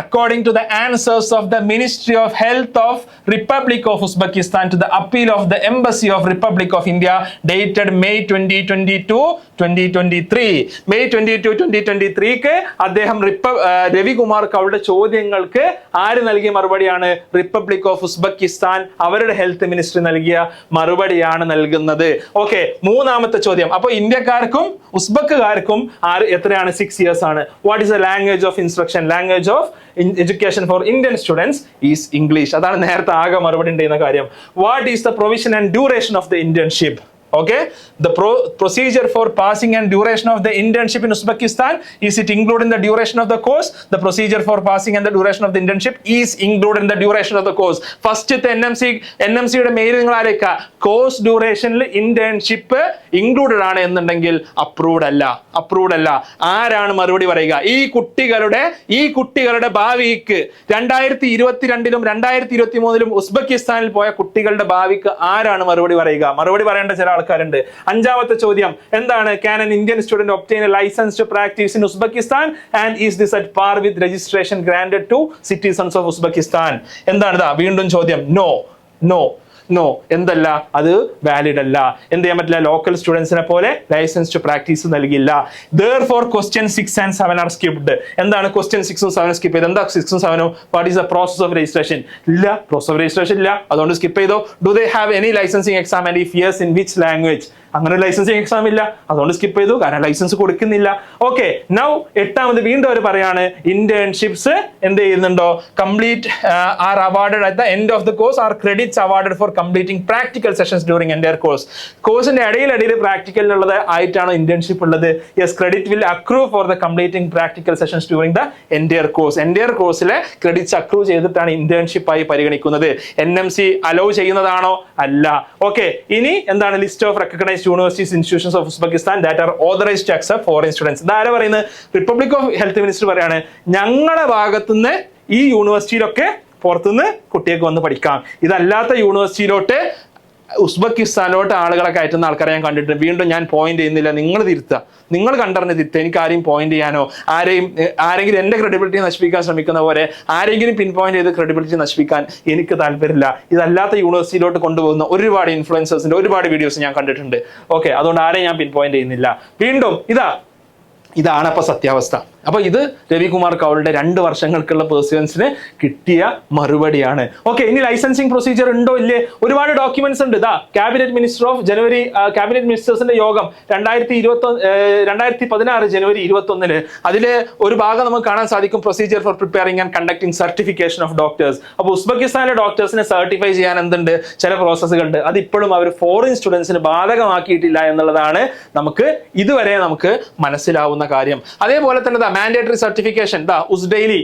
According to the answers of the ministry of health of republic of Uzbekistan to the appeal of the embassy of republic of India dated May twenty twenty two twenty twenty three May twenty two twenty twenty ത്രീക്ക് അദ്ദേഹം റിപ്പ ആ, രവികുമാർക്ക് അവരുടെ ചോദ്യങ്ങൾക്ക് ആര് നൽകിയ മറുപടിയാണ്? Republic of Uzbekistan അവരുടെ ഹെൽത്ത് മിനിസ്റ്റർ നൽകിയ മറുപടിയാണ് നൽകുന്നത്. ഓക്കെ മൂന്നാമത്തെ ചോദ്യം. അപ്പോൾ ഇന്ത്യക്കാർക്കും ഉസ്ബക്കുകാർക്കും ആറ് എത്രയാണ് സിക്സ് ഇയേഴ്സ് ആണ്? What is the language of instruction language of education for Indian students is English അതാണ് നേരത്തെ ആകെ മറുപടി ഉണ്ടായിരുന്ന കാര്യം. What is the provision and duration of the internship okay the pro procedure for passing and duration of the internship in Uzbekistan is it include in the duration of the course the procedure for passing and the duration of the internship is include in the duration of the course first N M C N M സിയുടെ mail നിങ്ങൾ ആരേക്ക? Course ഡ്യൂറേഷനിൽ internship included ആണ് എന്നുണ്ടെങ്കിൽ approved അല്ല. Approve അല്ല. ആരാണ് മറുപടി പറയുക? ഈ കുട്ടികളുടെ ഈ കുട്ടികളുടെ ഭാവിക്ക് രണ്ടായിരത്തി ഇരുപത്തിരണ്ടിലും രണ്ടായിരത്തി ഇരുപത്തി മൂന്നിലും ഉസ്ബക്കിസ്ഥാനിൽ പോയ കുട്ടികളുടെ ഭാവിക്ക് ആരാണ് മറുപടി പറയുക? മറുപടി പറയേണ്ട ചില ആൾക്കാർ ആൾക്കാരുണ്ട്. അഞ്ചാമത്തെ ചോദ്യം എന്താണ് can an Indian student obtain a license to practice in Uzbekistan and is this at par with registration granted to citizens of Uzbekistan എന്താണ് ഇതാ? വീണ്ടും ചോദ്യം നോ നോ നോ എന്തല്ല? അത് വാലിഡ് അല്ല. എന്ത് ചെയ്യാൻ പറ്റില്ല? ലോക്കൽ സ്റ്റുഡൻസിനെ പോലെ ലൈസൻസ് ടു പ്രാക്ടീസ് നൽകില്ല therefore question six and seven are skipped എന്താണ് ക്വസ്റ്റ്യൻ സിക്സും സെവനും സ്കിപ്പ് ചെയ്ത് എന്താ സിക്സും സെവനും what is the process of registration ഇല്ല പ്രോസസ് ഓഫ് രജിസ്ട്രേഷൻ ഇല്ല. അതുകൊണ്ട് സ്കിപ്പ് ചെയ്തോ. Do they have any licensing exam and if yes in which language അങ്ങനെ ലൈസൻസിങ് എക്സാം ഇല്ല. അതുകൊണ്ട് സ്കിപ്പ് ചെയ്തു. കാരണം ലൈസൻസ് കൊടുക്കുന്നില്ല. ഓക്കെ നൗ എട്ടാമത് വീണ്ടും അവർ പറയാണ് ഇന്റേൺഷിപ്സ് എന്ത് ചെയ്യുന്നുണ്ടോ? Complete are awarded at the end of the course are credits awarded for completing practical sessions during എന്റെ കോഴ്സ് കോഴ്സിന്റെ ഇടയിലിടയിൽ പ്രാക്ടിക്കലിനുള്ളത് ആയിട്ടാണ് ഇന്റേൺഷിപ്പ് ഉള്ളത്. Yes credit will accrue for the completing practical sessions during the entire course entire കോഴ്സിലെ credits accrue ചെയ്തിട്ടാണ് internship ആയി പരിഗണിക്കുന്നത്. എൻ എം സി അലോ ചെയ്യുന്നതാണോ? അല്ല. ഓക്കെ ഇനി എന്താണ് list of recognised universities institutions of Uzbekistan that are authorised to accept foreign students ഇതാരാ പറയുന്നത്? റിപ്പബ്ലിക് ഓഫ് ഹെൽത്ത് മിനിസ്റ്റർ പറയാണ് ഞങ്ങളുടെ ഭാഗത്തുനിന്ന് ഈ യൂണിവേഴ്സിറ്റിയിലൊക്കെ പുറത്തുനിന്ന് കുട്ടികൾക്ക് വന്ന് പഠിക്കാം. ഇതല്ലാത്ത യൂണിവേഴ്സിറ്റിയിലോട്ട് ഉസ്ബെക്കിസ്ഥാനിലോട്ട് ആളുകളെ കയറ്റുന്ന ആൾക്കാരെ ഞാൻ കണ്ടിട്ടുണ്ട്. വീണ്ടും ഞാൻ പോയിന്റ് ചെയ്യുന്നില്ല. നിങ്ങൾ തിരുത്തുക. നിങ്ങൾ കണ്ടറിഞ്ഞ് തിരുത്തുക. എനിക്ക് ആരെയും പോയിന്റ് ചെയ്യാനോ ആരെയും ആരെങ്കിലും എന്റെ ക്രെഡിബിലിറ്റി നശിപ്പിക്കാൻ ശ്രമിക്കുന്ന പോലെ ആരെങ്കിലും പിൻ പോയിന്റ് ചെയ്ത് ക്രെഡിബിലിറ്റി നശിപ്പിക്കാൻ എനിക്ക് താല്പര്യമില്ല. ഇതല്ലാത്ത യൂണിവേഴ്സിറ്റിയിലോട്ട് കൊണ്ടുപോകുന്ന ഒരുപാട് ഇൻഫ്ലുവൻസേഴ്സിന്റെ ഒരുപാട് വീഡിയോസ് ഞാൻ കണ്ടിട്ടുണ്ട്. ഓക്കെ അതുകൊണ്ട് ആരെയും ഞാൻ പിൻ പോയിന്റ് ചെയ്യുന്നില്ല. വീണ്ടും ഇതാ. ഇതാണ് അപ്പൊ സത്യാവസ്ഥ. അപ്പൊ ഇത് രവികുമാർ കൗളുടെ രണ്ട് വർഷങ്ങൾക്കുള്ള പേഴ്സൺസിന് കിട്ടിയ മറുപടിയാണ്. ഓക്കെ ഇനി ലൈസൻസിങ് പ്രൊസീജിയർ ഉണ്ടോ ഇല്ലേ? ഒരുപാട് ഡോക്യുമെന്റ്സ് ഉണ്ട്. ഇതാ cabinet minister of January cabinet മിനിസ്റ്റേഴ്സിന്റെ യോഗം രണ്ടായിരത്തി ഇരുപത്തി രണ്ടായിരത്തി പതിനാറ് ജനുവരി ഇരുപത്തി ഒന്നിൽ അതിൽ ഒരു ഭാഗം നമുക്ക് കാണാൻ സാധിക്കും procedure for preparing and conducting certification of doctors അപ്പോൾ ഉസ്ബെക്കിസ്ഥാനിലെ ഡോക്ടേഴ്സിനെ സർട്ടിഫൈ ചെയ്യാൻ എന്തുണ്ട്? ചില പ്രോസസ്സുകളുണ്ട് അത് ഇപ്പോഴും അവർ ഫോറിൻ സ്റ്റുഡൻസിന് ബാധകമാക്കിയിട്ടില്ല എന്നുള്ളതാണ് നമുക്ക് ഇതുവരെ നമുക്ക് മനസ്സിലാവുന്ന കാര്യം. അതേപോലെ തന്നെ മാൻഡേറ്ററി സർട്ടിഫിക്കേഷൻ ദാ ഉസ് ഡെയിലി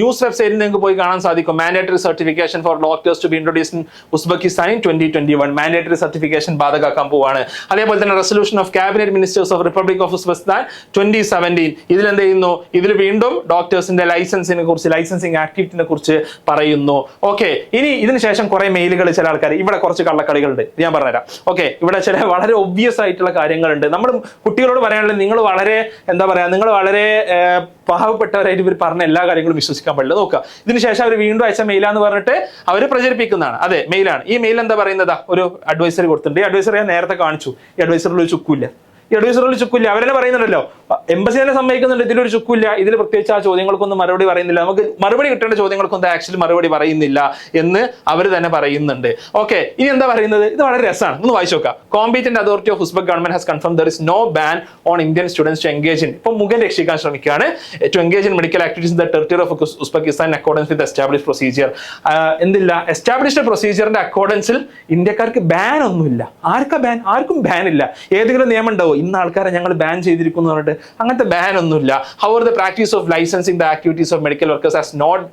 ന്യൂസ് വെബ്സൈറ്റിൽ നിങ്ങൾക്ക് പോയി കാണാൻ സാധിക്കും. Mandatory certification for doctors to be introduce in Uzbekistan in twenty twenty one mandatory certification ബാധകാക്കാൻ പോവാണ്. അതേപോലെ തന്നെ resolution of cabinet ministers of republic of Uzbekistan twenty seventeen എന്ത് ചെയ്യുന്നു? ഇതിൽ വീണ്ടും ഡോക്ടേഴ്സിന്റെ ലൈസൻസിനെ കുറിച്ച് ലൈസൻസിങ് ആക്ടിവിറ്റിനെ കുറിച്ച് പറയുന്നു. ഓക്കെ ഇനി ഇതിനുശേഷം കുറെ മെയിലുകൾ ചില ആൾക്കാർ ഇവിടെ കുറച്ച് കള്ളക്കളികളുണ്ട്. ഞാൻ പറഞ്ഞുതരാം. ഓക്കെ ഇവിടെ ചില വളരെ ഒബ്വിയസ് ആയിട്ടുള്ള കാര്യങ്ങളുണ്ട്. നമ്മൾ കുട്ടികളോട് പറയാനുള്ളത് നിങ്ങൾ വളരെ എന്താ പറയാ നിങ്ങൾ വളരെ പാവപ്പെട്ടവരായിട്ട് ഇവർ പറഞ്ഞ എല്ലാ കാര്യങ്ങളും വിശ്വസിക്കാൻ പാടില്ല. നോക്കുക. ഇതിനുശേഷം അവർ വീണ്ടും അയച്ച മെയിലാന്ന് പറഞ്ഞിട്ട് അവർ പ്രചരിപ്പിക്കുന്നതാണ്. അതെ മെയിലാണ് ഈ മെയിൽ എന്താ പറയുന്നതാ? ഒരു അഡ്വൈസറി കൊടുത്തിട്ടുണ്ട്. ഈ അഡ്വൈസറി ഞാൻ നേരത്തെ കാണിച്ചു. ഈ അഡ്വൈസറിൽ ഒരു ചുക്കില്ല. ഈ അഡ്വൈസറിൽ ചുക്കില്ല അവരെന്നെ പറയുന്നുണ്ടല്ലോ എംബസി തന്നെ സമ്മതിക്കുന്നുണ്ട് ഇതിലൊരു ചുക്കില്ല ഇതിൽ പ്രത്യേകിച്ച് ആ ചോദ്യങ്ങൾക്കൊന്നും മറുപടി പറയുന്നില്ല. നമുക്ക് മറുപടി കിട്ടേണ്ട ചോദ്യങ്ങൾക്കൊന്നും ആക്ച്വലി മറുപടി പറയുന്നില്ല എന്ന് അവർ തന്നെ പറയുന്നുണ്ട്. ഓക്കെ ഇനി എന്താ പറയുന്നത്? ഇത് വളരെ രസമാണ്. ഒന്ന് വായിച്ചു നോക്കാം competent authority of Uzbek government has confirm there is no ban on Indian students to engage in ഇപ്പൊ മുഖം രക്ഷിക്കാൻ ശ്രമിക്കുകയാണ് to engage in medical activities the territory of Uzbekistan accordance with establish procedure എന്തില്ല? എസ്റ്റാബ്ലിഷ്ഡ് പ്രൊസീജിയറിന്റെ അക്കോർഡൻസിൽ ഇന്ത്യക്കാർക്ക് ban ഒന്നുമില്ല. ആർക്കാ ബാൻ ആർക്കും ബാൻ ഇല്ല. ഏതെങ്കിലും നിയമം ഉണ്ടാവോ ഇന്ന ആൾക്കാരെ ഞങ്ങൾ ബാൻ ചെയ്തിരിക്കുന്നു പറഞ്ഞിട്ട് അങ്ങനത്തെ ബാൻ ഒന്നുമില്ല. However the practice of licensing the activities of medical workers has not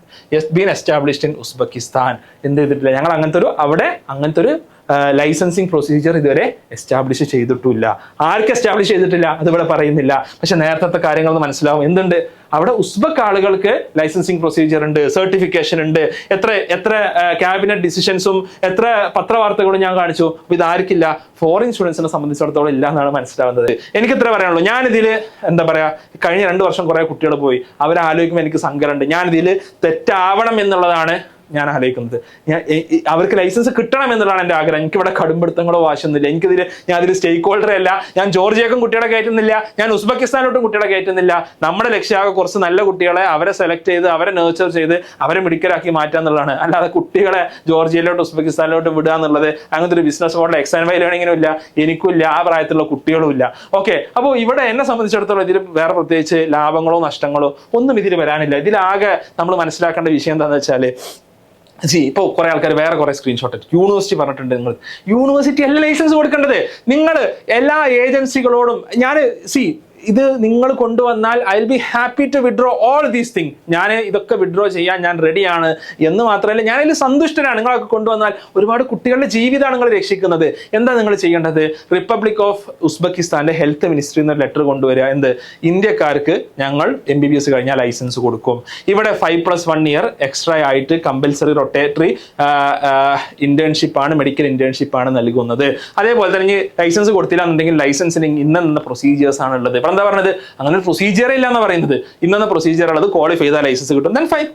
been established in Uzbekistan എന്ത് ചെയ്തിട്ടില്ല? ഞങ്ങൾ അങ്ങനത്തെ ഒരു അവിടെ അങ്ങനത്തെ ഒരു ലൈസൻസിങ് പ്രൊസീജിയർ ഇതുവരെ എസ്റ്റാബ്ലിഷ് ചെയ്തിട്ടില്ല ആർക്ക് എസ്റ്റാബ്ലിഷ് ചെയ്തിട്ടില്ല അത് ഇവിടെ പറയുന്നില്ല. പക്ഷെ നേരത്തെ കാര്യങ്ങൾ മനസ്സിലാവും. എന്തുണ്ട്? അവിടെ ഉസ്ബക്ക് ആളുകൾക്ക് ലൈസൻസിങ് പ്രൊസീജിയർ ഉണ്ട് സർട്ടിഫിക്കേഷൻ ഉണ്ട്. എത്ര എത്ര ക്യാബിനറ്റ് ഡിസിഷൻസും എത്ര പത്രവാർത്തകളും ഞാൻ കാണിച്ചു. അപ്പൊ ഇതാർക്കില്ല ഫോറിൻ സ്റ്റുഡൻസിനെ സംബന്ധിച്ചിടത്തോളം ഇല്ല എന്നാണ് മനസ്സിലാവുന്നത്. എനിക്ക് ഇത്ര പറയാനുള്ളൂ. ഞാനിതിൽ എന്താ പറയാ കഴിഞ്ഞ രണ്ട് വർഷം കുറെ കുട്ടികൾ പോയി. അവരാലോചിക്കുമ്പോൾ എനിക്ക് സങ്കടമുണ്ട്. ഞാനിതിൽ തെറ്റാവണം എന്നുള്ളതാണ് ഞാൻ ആലോചിക്കുന്നത്. ഞാൻ അവർക്ക് ലൈസൻസ് കിട്ടണം എന്നുള്ളതാണ് എന്റെ ആഗ്രഹം. എനിക്ക് ഇവിടെ കടുംപിടുത്തങ്ങളോ വാശൊന്നുമില്ല എനിക്കിതിൽ ഞാൻ അതിൽ സ്റ്റേക്ക് ഹോൾഡർ അല്ല. ഞാൻ ജോർജിയക്കും കുട്ടികളെ കയറ്റുന്നില്ല. ഞാൻ ഉസ്ബെക്കിസ്ഥാനോട്ടും കുട്ടികളെ കയറ്റുന്നില്ല. നമ്മുടെ ലക്ഷ്യമാകെ കുറച്ച് നല്ല കുട്ടികളെ അവരെ സെലക്ട് ചെയ്ത് അവരെ നേർച്ചർ ചെയ്ത് അവരെ മിടുക്കരാക്കി മാറ്റുക എന്നുള്ളതാണ്. അല്ലാതെ കുട്ടികളെ ജോർജിയയിലോട്ട് ഉസ്ബെക്കിസ്ഥാനിലോട്ട് വിടുക എന്നുള്ളത് അങ്ങനത്തെ ഒരു ബിസിനസ് മോഡൽ എക്സാൻ വൈ ലേണിങ്ങിനും ഇല്ല. എനിക്കും ഇല്ല. ആ പ്രായത്തിലുള്ള കുട്ടികളും ഇല്ല. ഓക്കെ അപ്പോൾ ഇവിടെ എന്നെ സംബന്ധിച്ചിടത്തോളം ഇതിൽ വേറെ പ്രത്യേകിച്ച് ലാഭങ്ങളോ നഷ്ടങ്ങളോ ഒന്നും ഇതിൽ വരാനില്ല. ഇതിലാകെ നമ്മൾ മനസ്സിലാക്കേണ്ട വിഷയം എന്താണെന്ന് വെച്ചാൽ സി ഇപ്പോൾ കുറെ ആൾക്കാർ വേറെ കുറെ സ്ക്രീൻഷോട്ട് യൂണിവേഴ്സിറ്റി പറഞ്ഞിട്ടുണ്ട് നിങ്ങൾ യൂണിവേഴ്സിറ്റി അല്ല ലൈസൻസ് കൊടുക്കേണ്ടത്. നിങ്ങൾ എല്ലാ ഏജൻസികളോടും ഞാൻ സി ഇത് നിങ്ങൾ കൊണ്ടുവന്നാൽ I will be happy to withdraw all these thing ഞാൻ ഇതൊക്കെ വിഡ്രോ ചെയ്യാൻ ഞാൻ റെഡിയാണ് എന്ന് മാത്രമല്ല ഞാൻ അതിൽ സന്തുഷ്ടനാണ്. നിങ്ങളൊക്കെ കൊണ്ടുവന്നാൽ ഒരുപാട് കുട്ടികളുടെ ജീവിതമാണ് നിങ്ങൾ രക്ഷിക്കുന്നത്. എന്താ നിങ്ങൾ ചെയ്യേണ്ടത്? റിപ്പബ്ലിക് ഓഫ് ഉസ്ബെക്കിസ്ഥാന്റെ ഹെൽത്ത് മിനിസ്ട്രി എന്നൊരു ലെറ്റർ കൊണ്ടുവരിക. എന്ത്? ഇന്ത്യക്കാർക്ക് ഞങ്ങൾ എം ബി ബി എസ് കഴിഞ്ഞാൽ ലൈസൻസ് കൊടുക്കും. ഇവിടെ five plus one year extra ആയിട്ട് കമ്പൽസറി റൊട്ടേറ്ററി ഇന്റേൺഷിപ്പ് ആണ് മെഡിക്കൽ ഇന്റേൺഷിപ്പ് ആണ് നൽകുന്നത്. അതേപോലെ തന്നെ ലൈസൻസ് കൊടുത്തില്ല എന്നുണ്ടെങ്കിൽ ലൈസൻസിന് ഇന്ന പ്രൊസീജിയേഴ്സ് ആണ് ഉള്ളത്. എന്താ പറഞ്ഞത്? അങ്ങനെ ഒരു പ്രൊസീജിയർ ഇല്ല എന്ന് പറയുന്നത്. ഇന്ന പ്രൊസീജിയർ ഉള്ളത് ക്വാളിഫൈ ചെയ്താൽ ലൈസൻസ് കിട്ടും ദെൻ ഫൈൻ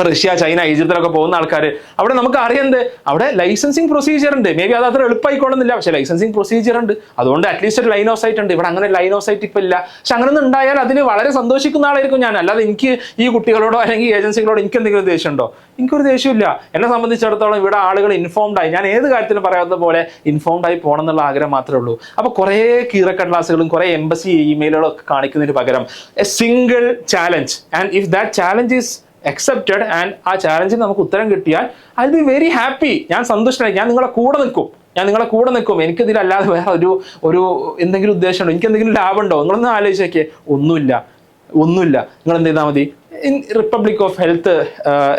റഷ്യ ചൈന ഈജിപ്തിലൊക്കെ പോകുന്ന ആൾക്കാർ അവിടെ നമുക്ക് അറിയണ്ട്. അവിടെ ലൈസൻസിങ് പ്രൊസീജിയർ ഉണ്ട്. മേ ബി അത് അത്ര എളുപ്പമായിക്കോളുന്നില്ല പക്ഷേ ലൈസൻസിങ് പ്രൊസീജിയർ ഉണ്ട്. അതുകൊണ്ട് അറ്റ്ലീസ്റ്റ് ഒരു ലൈൻ ഓഫ് സൈറ്റ് ഉണ്ട്. ഇവിടെ അങ്ങനെ ലൈൻ ഓഫ് സൈറ്റ് ഇപ്പം ഇല്ല. പക്ഷെ അങ്ങനെ ഒന്നും ഉണ്ടായാൽ അതിന് വളരെ സന്തോഷിക്കുന്ന ആളായിരിക്കും ഞാൻ. അല്ലാതെ എനിക്ക് ഈ കുട്ടികളോടോ അല്ലെങ്കിൽ ഏജൻസികളോടോ എനിക്ക് എന്തെങ്കിലും ദേഷ്യമുണ്ടോ? എനിക്കൊരു ദേഷ്യമില്ല. എന്നെ സംബന്ധിച്ചിടത്തോളം ഇവിടെ ആളുകൾ ഇൻഫോംഡ് ആയി. ഞാൻ ഏത് കാര്യത്തിലും പറയാത്ത പോലെ ഇൻഫോംഡ് ആയി പോകണം എന്നുള്ള ആഗ്രഹം മാത്രമേ ഉള്ളൂ. അപ്പൊ കുറേ കീറക്കടലാസുകളും കുറേ എംബസി ഇമെയിലുകളും ഒക്കെ കാണിക്കുന്നതിന് പകരം a single challenge and if that challenge is accepted and ആ ചാലഞ്ചിന് നമുക്ക് ഉത്തരം കിട്ടിയാൽ ഐ ബി വെരി ഹാപ്പി ഞാൻ സന്തുഷ്ടനായി. ഞാൻ നിങ്ങളെ കൂടെ നിൽക്കും. ഞാൻ നിങ്ങളെ കൂടെ നിൽക്കും. എനിക്കിതിലല്ലാതെ വേറെ ഒരു ഒരു എന്തെങ്കിലും ഉദ്ദേശമുണ്ടോ? എനിക്ക് എന്തെങ്കിലും ലാഭമുണ്ടോ? നിങ്ങളൊന്ന് ആലോചിച്ച് നോക്കിയേ. ഒന്നുമില്ല. ഒന്നുമില്ല. നിങ്ങൾ എന്ത് ചെയ്താൽ മതി in republic of health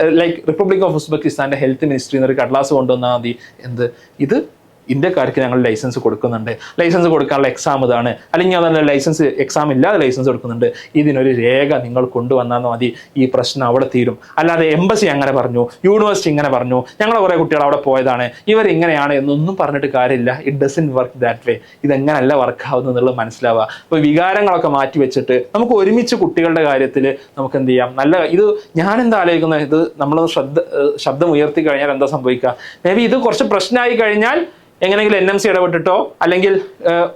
like republic of ഉസ്ബെക്കിസ്ഥാന്റെ health ministry എന്നൊരു കടലാസ് കൊണ്ടുവന്നാൽ മതി. എന്ത്? ഇത് ഇന്ത്യക്കാർക്ക് ഞങ്ങൾ ലൈസൻസ് കൊടുക്കുന്നുണ്ട്. ലൈസൻസ് കൊടുക്കാനുള്ള എക്സാം ഇതാണ്. അല്ലെങ്കിൽ അതല്ല ലൈസൻസ് എക്സാം ഇല്ലാതെ ലൈസൻസ് കൊടുക്കുന്നുണ്ട്. ഇതിനൊരു രേഖ നിങ്ങൾ കൊണ്ടുവന്നാൽ മതി. ഈ പ്രശ്നം അവിടെ തീരും. അല്ലാതെ എംബസി അങ്ങനെ പറഞ്ഞു യൂണിവേഴ്സിറ്റി ഇങ്ങനെ പറഞ്ഞു ഞങ്ങൾ കുറേ കുട്ടികൾ അവിടെ പോയതാണ്. ഇവർ ഇങ്ങനെയാണ് എന്നൊന്നും പറഞ്ഞിട്ട് കാര്യമില്ല. It doesn't work that way ഇതെങ്ങനല്ല work ആവുന്നു എന്നുള്ളത് മനസ്സിലാവുക. അപ്പോൾ വികാരങ്ങളൊക്കെ മാറ്റി വെച്ചിട്ട് നമുക്ക് ഒരുമിച്ച് കുട്ടികളുടെ കാര്യത്തിൽ നമുക്ക് എന്ത് ചെയ്യാം? നല്ല ഇത് ഞാൻ ആലോചിക്കുന്നത്? ഇത് നമ്മൾ ശ്രദ്ധ ശബ്ദം ഉയർത്തി കഴിഞ്ഞാൽ എന്താ സംഭവിക്കുക? മേ ബി ഇത് കുറച്ച് പ്രശ്നമായി കഴിഞ്ഞാൽ എങ്ങനെയെങ്കിലും എൻ എം സി ഇടപെട്ടിട്ടോ അല്ലെങ്കിൽ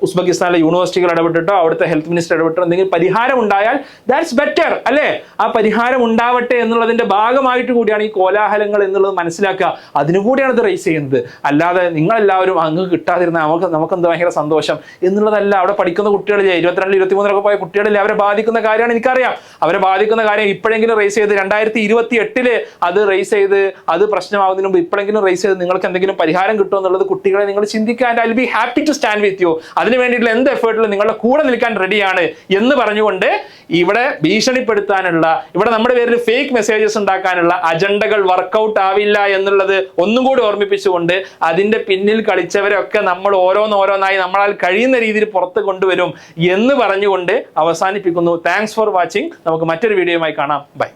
ഉസ്ബെക്കിസ്ഥാനിലെ യൂണിവേഴ്സിറ്റികൾ ഇടപെട്ടിട്ടോ അവിടുത്തെ ഹെൽത്ത് മിനിസ്റ്റർ ഇടപെട്ടോ എന്തെങ്കിലും പരിഹാരം ഉണ്ടായാൽ ദാറ്റ്സ് ബെറ്റർ അല്ലേ? ആ പരിഹാരം ഉണ്ടാവട്ടെ എന്നുള്ളതിന്റെ ഭാഗമായിട്ട് കൂടിയാണ് ഈ കോലാഹലങ്ങൾ എന്നുള്ളത് മനസ്സിലാക്കുക. അതിനുകൂടിയാണ് ഇത് റേസ് ചെയ്യുന്നത്. അല്ലാതെ നിങ്ങളെല്ലാവരും അങ്ങ് കിട്ടാതിരുന്ന നമുക്ക് നമുക്കെന്ത് ഭയങ്കര സന്തോഷം? എന്നുള്ളതല്ല അവിടെ പഠിക്കുന്ന കുട്ടികളിലെ ഇരുപത്തിരണ്ട് ഇരുപത്തിമൂന്നിലൊക്കെ പോയ കുട്ടികളിലെ അവരെ ബാധിക്കുന്ന കാര്യമാണ് എനിക്കറിയാം. അവരെ ബാധിക്കുന്ന കാര്യം ഇപ്പോഴെങ്കിലും റേസ് ചെയ്ത് രണ്ടായിരത്തി ഇരുപത്തി എട്ടിൽ അത് റേസ് ചെയ്ത് അത് പ്രശ്നമാകുന്നതിന് മുമ്പ് ഇപ്പോഴെങ്കിലും റേസ് ചെയ്ത് നിങ്ങൾക്ക് എന്തെങ്കിലും പരിഹാരം കിട്ടുമോ എന്നുള്ളത് കുട്ടികളെ നിങ്ങൾ ചിന്തിക്കാൻ I be happy to stand with you അതിന് വേണ്ടിയിട്ടുള്ള എന്ത് എഫേർട്ടിലും നിങ്ങളുടെ കൂടെ നിൽക്കാൻ റെഡിയാണ് എന്ന് പറഞ്ഞുകൊണ്ട് ഇവിടെ ഭീഷണിപ്പെടുത്താനുള്ള ഇവിടെ നമ്മുടെ പേരിൽ ഫേക്ക് മെസ്സേജസ് ഉണ്ടാക്കാനുള്ള അജണ്ടകൾ വർക്കൗട്ട് ആവില്ല എന്നുള്ളത് ഒന്നും കൂടി ഓർമ്മിപ്പിച്ചുകൊണ്ട് അതിന്റെ പിന്നിൽ കളിച്ചവരൊക്കെ നമ്മൾ ഓരോന്നോരോന്നായി നമ്മളാൽ കഴിയുന്ന രീതിയിൽ പുറത്ത് കൊണ്ടുവരും എന്ന് പറഞ്ഞുകൊണ്ട് അവസാനിപ്പിക്കുന്നു. താങ്ക്സ് ഫോർ വാച്ചിങ് നമുക്ക് മറ്റൊരു വീഡിയോയുമായി കാണാം. ബൈ